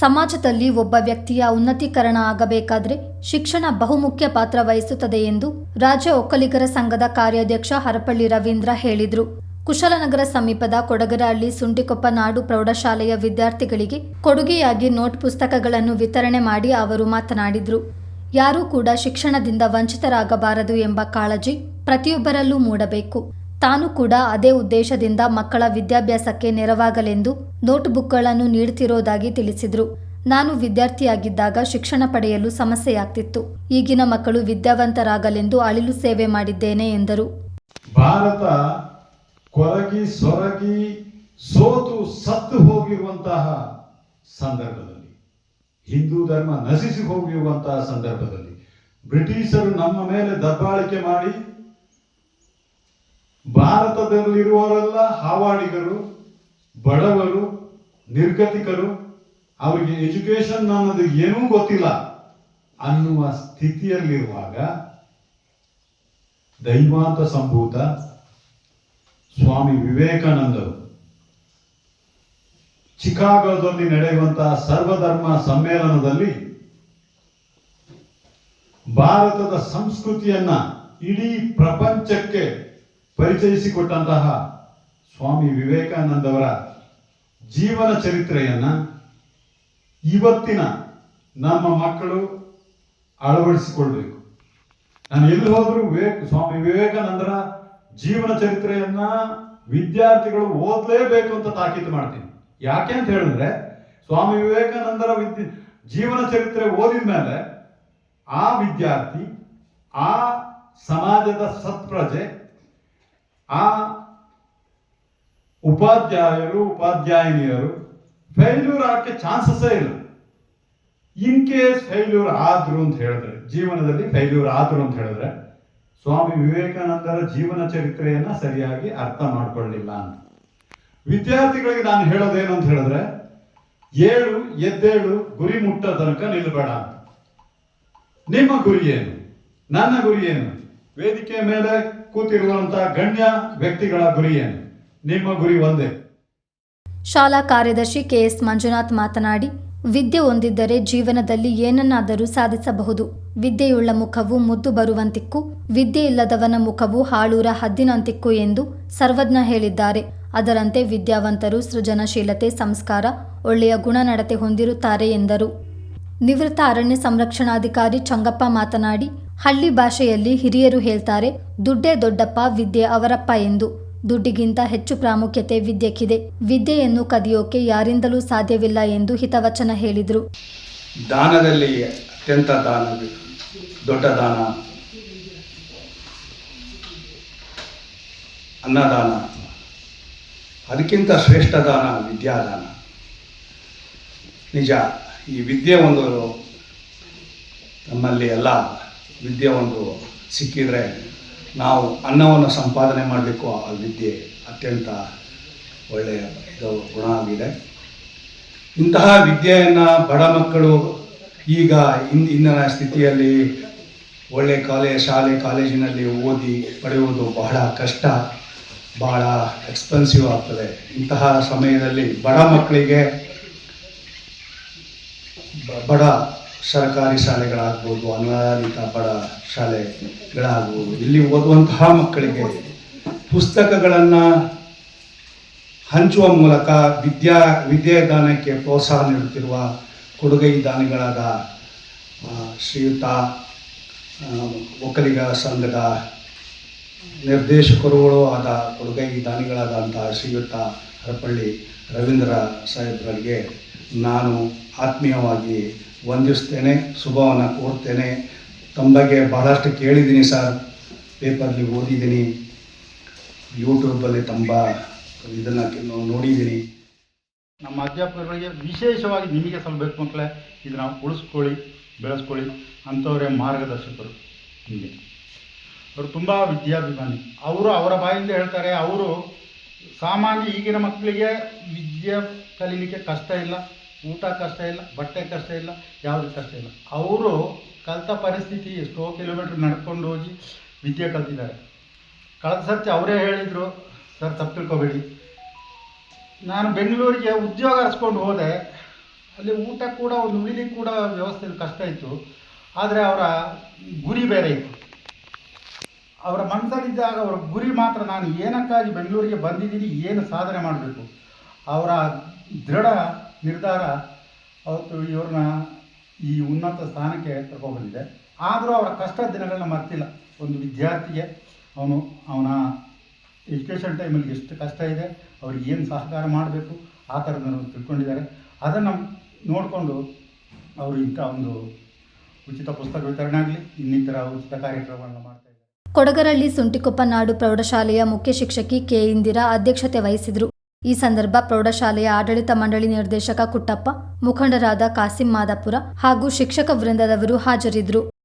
ಸಮಾಜದಲ್ಲಿ ಒಬ್ಬ ವ್ಯಕ್ತಿಯ ಉನ್ನತೀಕರಣ ಆಗಬೇಕಾದ್ರೆ ಶಿಕ್ಷಣ ಬಹುಮುಖ್ಯ ಪಾತ್ರ ವಹಿಸುತ್ತದೆ ಎಂದು ರಾಜ್ಯ ಒಕ್ಕಲಿಗರ ಸಂಘದ ಕಾರ್ಯಾಧ್ಯಕ್ಷ ಹರಪಳ್ಳಿ ರವೀಂದ್ರ ಹೇಳಿದರು. ಕುಶಲನಗರ ಸಮೀಪದ ಕೊಡಗರಹಳ್ಳಿ ಸುಂಟಿಕೊಪ್ಪ ನಾಡು ಪ್ರೌಢಶಾಲೆಯ ವಿದ್ಯಾರ್ಥಿಗಳಿಗೆ ಕೊಡುಗೆಯಾಗಿ ನೋಟ್ ಪುಸ್ತಕಗಳನ್ನು ವಿತರಣೆ ಮಾಡಿ ಅವರು ಮಾತನಾಡಿದರು. ಯಾರೂ ಕೂಡ ಶಿಕ್ಷಣದಿಂದ ವಂಚಿತರಾಗಬಾರದು ಎಂಬ ಕಾಳಜಿ ಪ್ರತಿಯೊಬ್ಬರಲ್ಲೂ ಮೂಡಬೇಕು. ತಾನು ಕೂಡ ಅದೇ ಉದ್ದೇಶದಿಂದ ಮಕ್ಕಳ ವಿದ್ಯಾಭ್ಯಾಸಕ್ಕೆ ನೆರವಾಗಲೆಂದು ನೋಟ್ಬುಕ್ಗಳನ್ನು ನೀಡುತ್ತಿರೋದಾಗಿ ತಿಳಿಸಿದರು. ನಾನು ವಿದ್ಯಾರ್ಥಿಯಾಗಿದ್ದಾಗ ಶಿಕ್ಷಣ ಪಡೆಯಲು ಸಮಸ್ಯೆಯಾಗ್ತಿತ್ತು. ಈಗಿನ ಮಕ್ಕಳು ವಿದ್ಯಾವಂತರಾಗಲೆಂದು ಅಳಿಲು ಸೇವೆ ಮಾಡಿದ್ದೇನೆ ಎಂದರು. ಭಾರತ ಕೊರಗಿ ಸೊರಗಿ ಸೋತು ಸತ್ತು ಹೋಗಿರುವಂತಹ ಸಂದರ್ಭದಲ್ಲಿ, ಹಿಂದೂ ಧರ್ಮ ನಶಿಸಿ ಹೋಗಿರುವಂತಹ ಸಂದರ್ಭದಲ್ಲಿ ಬ್ರಿಟಿಷರು ನಮ್ಮ ಮೇಲೆ ದಬ್ಬಾಳಿಕೆ ಮಾಡಿ ಭಾರತದಲ್ಲಿರುವವರೆಲ್ಲ ಹಾವಾಡಿಗರು, ಬಡವರು, ನಿರ್ಗತಿಕರು, ಅವರಿಗೆ ಎಜುಕೇಶನ್ ಅನ್ನೋದು ಏನೂ ಗೊತ್ತಿಲ್ಲ ಅನ್ನುವ ಸ್ಥಿತಿಯಲ್ಲಿರುವಾಗ ದೈವಾಂತ ಸಂಭೂತ ಸ್ವಾಮಿ ವಿವೇಕಾನಂದರು ಚಿಕಾಗೋದಲ್ಲಿ ನಡೆಯುವಂತಹ ಸರ್ವಧರ್ಮ ಸಮ್ಮೇಳನದಲ್ಲಿ ಭಾರತದ ಸಂಸ್ಕೃತಿಯನ್ನ ಇಡೀ ಪ್ರಪಂಚಕ್ಕೆ ಪರಿಚಯಿಸಿಕೊಟ್ಟಂತಹ ಸ್ವಾಮಿ ವಿವೇಕಾನಂದವರ ಜೀವನ ಚರಿತ್ರೆಯನ್ನು ಇವತ್ತಿನ ನಮ್ಮ ಮಕ್ಕಳು ಅಳವಡಿಸಿಕೊಳ್ಬೇಕು. ನಾನು ಎಲ್ಲಿ ಹೋದರೂ ವಿವೇಕ್, ಸ್ವಾಮಿ ವಿವೇಕಾನಂದರ ಜೀವನ ಚರಿತ್ರೆಯನ್ನ ವಿದ್ಯಾರ್ಥಿಗಳು ಓದಲೇಬೇಕು ಅಂತ ತಾಕೀತು ಮಾಡ್ತೀನಿ. ಯಾಕೆ ಅಂತ ಹೇಳಿದ್ರೆ, ಸ್ವಾಮಿ ವಿವೇಕಾನಂದರ ವಿದ್ಯ, ಜೀವನ ಚರಿತ್ರೆ ಓದಿದ ಮೇಲೆ ಆ ವಿದ್ಯಾರ್ಥಿ, ಆ ಸಮಾಜದ ಸತ್ಪ್ರಜೆ ಆ ಉಪಾಧ್ಯಾಯರು, ಉಪಾಧ್ಯಾಯಿನಿಯರು ಫೇಲ್ಯೂರ್ ಆಗಕ್ಕೆ ಚಾನ್ಸಸ್ಸೇ ಇಲ್ಲ. ಇನ್ ಕೇಸ್ ಫೇಲ್ಯೂರ್ ಆದ್ರು ಅಂತ ಹೇಳಿದ್ರೆ, ಜೀವನದಲ್ಲಿ ಫೇಲ್ಯೂರ್ ಆದ್ರು ಅಂತ ಹೇಳಿದ್ರೆ, ಸ್ವಾಮಿ ವಿವೇಕಾನಂದರ ಜೀವನ ಚರಿತ್ರೆಯನ್ನ ಸರಿಯಾಗಿ ಅರ್ಥ ಮಾಡ್ಕೊಳ್ಳಿಲ್ಲ ಅಂತ. ವಿದ್ಯಾರ್ಥಿಗಳಿಗೆ ನಾನು ಹೇಳೋದೇನು ಅಂತ ಹೇಳಿದ್ರೆ, ಏಳು, ಎದ್ದೇಳು, ಗುರಿ ಮುಟ್ಟ ತನಕ ನಿಲ್ಲಬೇಡ ಅಂತ. ನಿಮ್ಮ ಗುರಿ ಏನು? ನನ್ನ ಗುರಿ ಏನು? ವೇದಿಕೆ ಮೇಲೆ ಕೂತಿರುವಂತಹ ಗಣ್ಯ ವ್ಯಕ್ತಿಗಳ ಗುರಿ ಏನು? ನಿಮ್ಮ ಗುರಿ ಒಂದೇ. ಶಾಲಾ ಕಾರ್ಯದರ್ಶಿ ಕೆಎಸ್ ಮಂಜುನಾಥ್ ಮಾತನಾಡಿ, ವಿದ್ಯೆ ಹೊಂದಿದ್ದರೆ ಜೀವನದಲ್ಲಿ ಏನನ್ನಾದರೂ ಸಾಧಿಸಬಹುದು. ವಿದ್ಯೆಯುಳ್ಳ ಮುಖವು ಮುದ್ದು ಬರುವಂತಿಕ್ಕು, ವಿದ್ಯೆ ಇಲ್ಲದವನ ಮುಖವು ಹಾಳೂರ ಹದ್ದಿನಂತಿಕ್ಕು ಎಂದು ಸರ್ವಜ್ಞ ಹೇಳಿದ್ದಾರೆ. ಅದರಂತೆ ವಿದ್ಯಾವಂತರು ಸೃಜನಶೀಲತೆ, ಸಂಸ್ಕಾರ, ಒಳ್ಳೆಯ ಗುಣನಡತೆ ಹೊಂದಿರುತ್ತಾರೆ ಎಂದರು. ನಿವೃತ್ತ ಅರಣ್ಯ ಸಂರಕ್ಷಣಾಧಿಕಾರಿ ಚಂಗಪ್ಪ ಮಾತನಾಡಿ ಹಳ್ಳಿ ಭಾಷೆಯಲ್ಲಿ ಹಿರಿಯರು ಹೇಳ್ತಾರೆ, ದುಡ್ಡೇ ದೊಡ್ಡಪ್ಪ, ವಿದ್ಯೆ ಅವರಪ್ಪ ಎಂದು. ದುಡ್ಡಿಗಿಂತ ಹೆಚ್ಚು ಪ್ರಾಮುಖ್ಯತೆ ವಿದ್ಯೆಕ್ಕಿದೆ. ವಿದ್ಯೆಯನ್ನು ಕದಿಯೋಕೆ ಯಾರಿಂದಲೂ ಸಾಧ್ಯವಿಲ್ಲ ಎಂದು ಹಿತವಚನ ಹೇಳಿದರು. ದಾನದಲ್ಲಿ ಅತ್ಯಂತ ದಾನ ದೊಡ್ಡ ದಾನ. ಅನ್ನದಾನ. ಅದಕ್ಕಿಂತ ಶ್ರೇಷ್ಠ ದಾನ ವಿದ್ಯಾದಾನ. ನಿಜ, ಈ ವಿದ್ಯೆ ಒಂದು ನಮ್ಮಲ್ಲಿ ಎಲ್ಲ ವಿದ್ಯೆ ಒಂದು ಸಿಕ್ಕಿದರೆ ನಾವು ಅನ್ನವನ್ನು ಸಂಪಾದನೆ ಮಾಡಬೇಕು ಆ ವಿದ್ಯೆ ಅತ್ಯಂತ ಒಳ್ಳೆಯ ಇದು ಗುಣ ಆಗಿದೆ. ಇಂತಹ ವಿದ್ಯೆಯನ್ನು ಬಡ ಮಕ್ಕಳು ಈಗ ಇಂದ ಇಂದಿನ ಸ್ಥಿತಿಯಲ್ಲಿ ಒಳ್ಳೆ ಕಾಲೇ, ಶಾಲೆ, ಕಾಲೇಜಿನಲ್ಲಿ ಓದಿ ಪಡೆಯುವುದು ಬಹಳ ಕಷ್ಟ, ಬಹಳ ಎಕ್ಸ್ಪೆನ್ಸಿವ್ ಆಗ್ತದೆ. ಇಂತಹ ಸಮಯದಲ್ಲಿ ಬಡ ಮಕ್ಕಳಿಗೆ ಬಡ ಸರ್ಕಾರಿ ಶಾಲೆಗಳಾಗ್ಬೋದು ಅನುದಾನಿತ ಬಡ ಶಾಲೆಗಳಾಗ್ಬೋದು, ಇಲ್ಲಿ ಓದುವಂತಹ ಮಕ್ಕಳಿಗೆ ಪುಸ್ತಕಗಳನ್ನು ಹಂಚುವ ಮೂಲಕ ವಿದ್ಯಾ, ವಿದ್ಯಾದಾನಕ್ಕೆ ಪ್ರೋತ್ಸಾಹ ನೀಡುತ್ತಿರುವ ಕೊಡುಗೈ ದಾನಿಗಳಾದ ಶ್ರೀಯುತ ಒಕ್ಕಲಿಗ ಸಂಘದ ನಿರ್ದೇಶಕರುಗಳು ಆದ ಕೊಡುಗೈ ದಾನಿಗಳಾದಂತಹ ಶ್ರೀಯುತ ಹರಪಳ್ಳಿ ರವೀಂದ್ರ ಸಾಹೇಬ್ರಿಗೆ ನಾನು ಆತ್ಮೀಯವಾಗಿ ವಂದಿಸ್ತೇನೆ, ಶುಭವನ್ನು ಕೋರ್ತೇನೆ. ತಮ್ಮ ಬಗ್ಗೆ ಬಹಳಷ್ಟು ಕೇಳಿದ್ದೀನಿ ಸರ್. ಪೇಪರ್ಲಿ ಓದಿದ್ದೀನಿ. ಯೂಟ್ಯೂಬಲ್ಲಿ ತುಂಬ ಇದನ್ನು ನೋಡಿದ್ದೀನಿ. ನಮ್ಮ ಅಧ್ಯಾಪಕರಿಗೆ ವಿಶೇಷವಾಗಿ ನಿಮಗೆ ಸಲ್ಲಬೇಕು ಮಕ್ಕಳೇ, ಇದನ್ನ ಉಳಿಸ್ಕೊಳ್ಳಿ, ಬೆಳೆಸ್ಕೊಳ್ಳಿ ಅಂಥವರೇ ಮಾರ್ಗದರ್ಶಕರು ನಿಮಗೆ. ಅವರು ತುಂಬ ವಿದ್ಯಾಭಿಮಾನಿ. ಅವರು ಅವರ ಬಾಯಿಂದ ಹೇಳ್ತಾರೆ, ಅವರು ಸಾಮಾನ್ಯ ಈಗಿನ ಮಕ್ಕಳಿಗೆ ವಿದ್ಯೆ ಕಲೀಲಿಕ್ಕೆ ಕಷ್ಟ ಇಲ್ಲ. ಊಟ ಕಷ್ಟ ಇಲ್ಲ, ಬಟ್ಟೆ ಕಷ್ಟ ಇಲ್ಲ, ಯಾವುದು ಕಷ್ಟ ಇಲ್ಲ. ಅವರು ಕಲಿತ ಪರಿಸ್ಥಿತಿ ಎಷ್ಟೋ ಕಿಲೋಮೀಟ್ರ್ ನಡ್ಕೊಂಡು ಹೋಗಿ ವಿದ್ಯೆ ಕಲ್ತಿದ್ದಾರೆ. ಕಳೆದ ಸರ್ತಿ ಅವರೇ ಹೇಳಿದರು, ಸರ್ ತಪ್ಪು ತಿಳ್ಕೊಬೇಡಿ ನಾನು ಬೆಂಗಳೂರಿಗೆ ಉದ್ಯೋಗ ಹರಿಸ್ಕೊಂಡು ಹೋದೆ. ಅಲ್ಲಿ ಊಟ ಕೂಡ, ಒಂದು ಉಳಿಲಿಕ್ಕೆ ಕೂಡ ವ್ಯವಸ್ಥೆ ಕಷ್ಟ ಇತ್ತು. ಆದರೆ ಅವರ ಗುರಿ ಬೇರೆ ಇತ್ತು. ಅವರ ಮನಸ್ಸಲ್ಲಿದ್ದಾಗ ಅವರ ಗುರಿ ಮಾತ್ರ ನಾನು ಏನಕ್ಕಾಗಿ ಬೆಂಗಳೂರಿಗೆ ಬಂದಿದ್ದೀನಿ, ಏನು ಸಾಧನೆ ಮಾಡಬೇಕು? ಅವರ ದೃಢ ನಿರ್ಧಾರ ಅವತ್ತು ಇವ್ರನ್ನ ಈ ಉನ್ನತ ಸ್ಥಾನಕ್ಕೆ ಕರ್ಕೊಂಡ್ಬಂದಿದೆ. ಆದರೂ ಅವರ ಕಷ್ಟದ ದಿನಗಳನ್ನ ಮರ್ತಿಲ್ಲ. ಒಂದು ವಿದ್ಯಾರ್ಥಿಗೆ ಅವನು ಅವನ ಎಜುಕೇಷನ್ ಟೈಮಲ್ಲಿ ಎಷ್ಟು ಕಷ್ಟ ಇದೆ, ಅವ್ರಿಗೆ ಏನು ಸಹಕಾರ ಮಾಡಬೇಕು, ಆ ಥರದನ್ನು ತಿಳ್ಕೊಂಡಿದ್ದಾರೆ. ಅದನ್ನು ನೋಡಿಕೊಂಡು ಅವರು ಇಂಥ ಒಂದು ಉಚಿತ ಪುಸ್ತಕ ವಿತರಣೆ ಆಗಲಿ, ಇನ್ನಿತರ ಉಚಿತ ಕಾರ್ಯಕ್ರಮಗಳನ್ನು ಮಾಡ್ತಾರೆ ಕೊಡಗರಳ್ಳಿ ಸುಂಟಿಕೊಪ್ಪ ನಾಡು ಪ್ರೌಢಶಾಲೆಯ ಮುಖ್ಯ ಶಿಕ್ಷಕಿ ಕೆ ಇಂದಿರಾ ಅಧ್ಯಕ್ಷತೆ ವಹಿಸಿದ್ರು. ಈ ಸಂದರ್ಭ ಪ್ರೌಢಶಾಲೆಯ ಆಡಳಿತ ಮಂಡಳಿ ನಿರ್ದೇಶಕ ಕುಟ್ಟಪ್ಪ ಮುಖಂಡರಾದ ಕಾಸಿಂ ಮಾದಾಪುರ ಹಾಗೂ ಶಿಕ್ಷಕ ವೃಂದದವರು ಹಾಜರಿದ್ದರು.